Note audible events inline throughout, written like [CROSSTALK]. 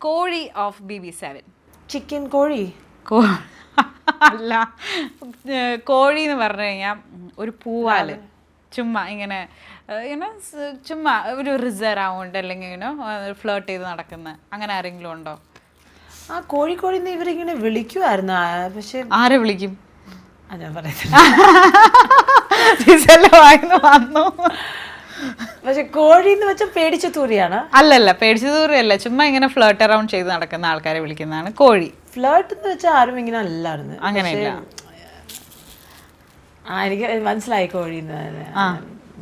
കോഴി of B B seven. Chicken കോഴി? കോ [LAUGHS] അല്ല കോഴി എന്ന് പറഞ്ഞു കഴിഞ്ഞാൽ ഒരു പൂവാൽ. ചുമ്മാ ഇങ്ങനെ ഇങ്ങനെ ചുമ്മാ ഒരു റിസർവ് ആവുണ്ട് അല്ലെങ്കിൽ ഇങ്ങനെ ഫ്ലേർട്ട് ചെയ്ത് നടക്കുന്ന അങ്ങനെ ആരെങ്കിലും ഉണ്ടോ? ആ കോഴിക്കോടി നിന്ന് ഇവരിങ്ങനെ വിളിക്കുമായിരുന്നു പക്ഷെ ആരെ വിളിക്കും? അതാ പറയത്തില്ല. [LAUGHS] വന്നു. പക്ഷെ കോഴി എന്ന് വെച്ചാൽ പേടിച്ച തൂരിയാണ് അല്ലല്ല പേടിച്ചു തൂറിയല്ല. ചുമ്മാ ഇങ്ങനെ ഫ്ലേർട്ട് അറൗണ്ട് ചെയ്ത് നടക്കുന്ന ആൾക്കാരെ വിളിക്കുന്നതാണ് കോഴി. ഫ്ലേർട്ട് എന്ന് വെച്ചാൽ ആരും ഇങ്ങനെ അല്ലായിരുന്നു. അങ്ങനെയില്ല. ആ എനിക്ക് മനസ്സിലായി കോഴി എന്ന്.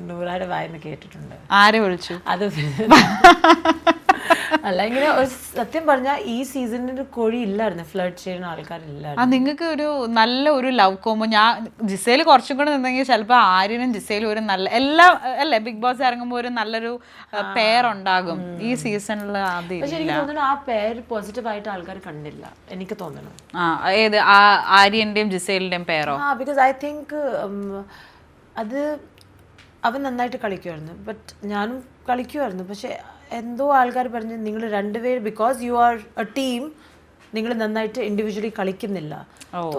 നൂറാടെ വായന്ന് കേട്ടിട്ടുണ്ട്. ആരെ വിളിച്ചു? അത് [LAUGHS] അല്ല ഇങ്ങനെ ഒരു സത്യം പറഞ്ഞാൽ ഈ സീസണിൽ കോഴി ഇല്ലായിരുന്നു. ഫ്ലഡ് ചെയ്യുന്ന ആൾക്കാരില്ലായിരുന്നു. ആ നിങ്ങൾക്ക് ഒരു നല്ല ഒരു ലവ് കോമ്പോ ഞാൻ ജിസയിൽ കുറച്ചും കൂടെ നിന്നെങ്കിൽ ചിലപ്പോൾ ആര്യനും ജിസയിലും ഒരു നല്ല എല്ലാ അല്ലേ ബിഗ് ബോസ് ഇറങ്ങുമ്പോൾ ഒരു നല്ലൊരു പെയർ ഉണ്ടാകും ഈ സീസണിൽ പക്ഷെ എനിക്ക് തോന്നുന്നു ആ പേര് പോസിറ്റീവ് ആയിട്ട് ആൾക്കാർ കണ്ടില്ല. എനിക്ക് തോന്നുന്നു. ആ ഏത് ആ ആര്യന്റെയും ജിസയിലിന്റെയും പേരോ? ആ ബിക്കോസ് ഐ തിങ്ക് അത് അവൻ നന്നായിട്ട് കളിക്കുമായിരുന്നു ബട്ട് ഞാനും കളിക്കുമായിരുന്നു പക്ഷെ എന്തോ ആൾക്കാർ പറഞ്ഞ് നിങ്ങൾ രണ്ടുപേര് because you are a team നിങ്ങൾ നന്നായിട്ട് ഇൻഡിവിജ്വലി കളിക്കുന്നില്ല.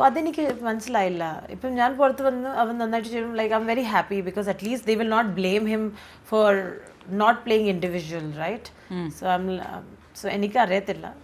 അതെനിക്ക് മനസ്സിലായില്ല. ഇപ്പം ഞാൻ പുറത്ത് വന്ന് അവൻ നന്നായിട്ട് ചെയ്യും like I'm very happy because at least they will not blame him for not playing individual right so I so എനിക്ക് അറിയത്തില്ല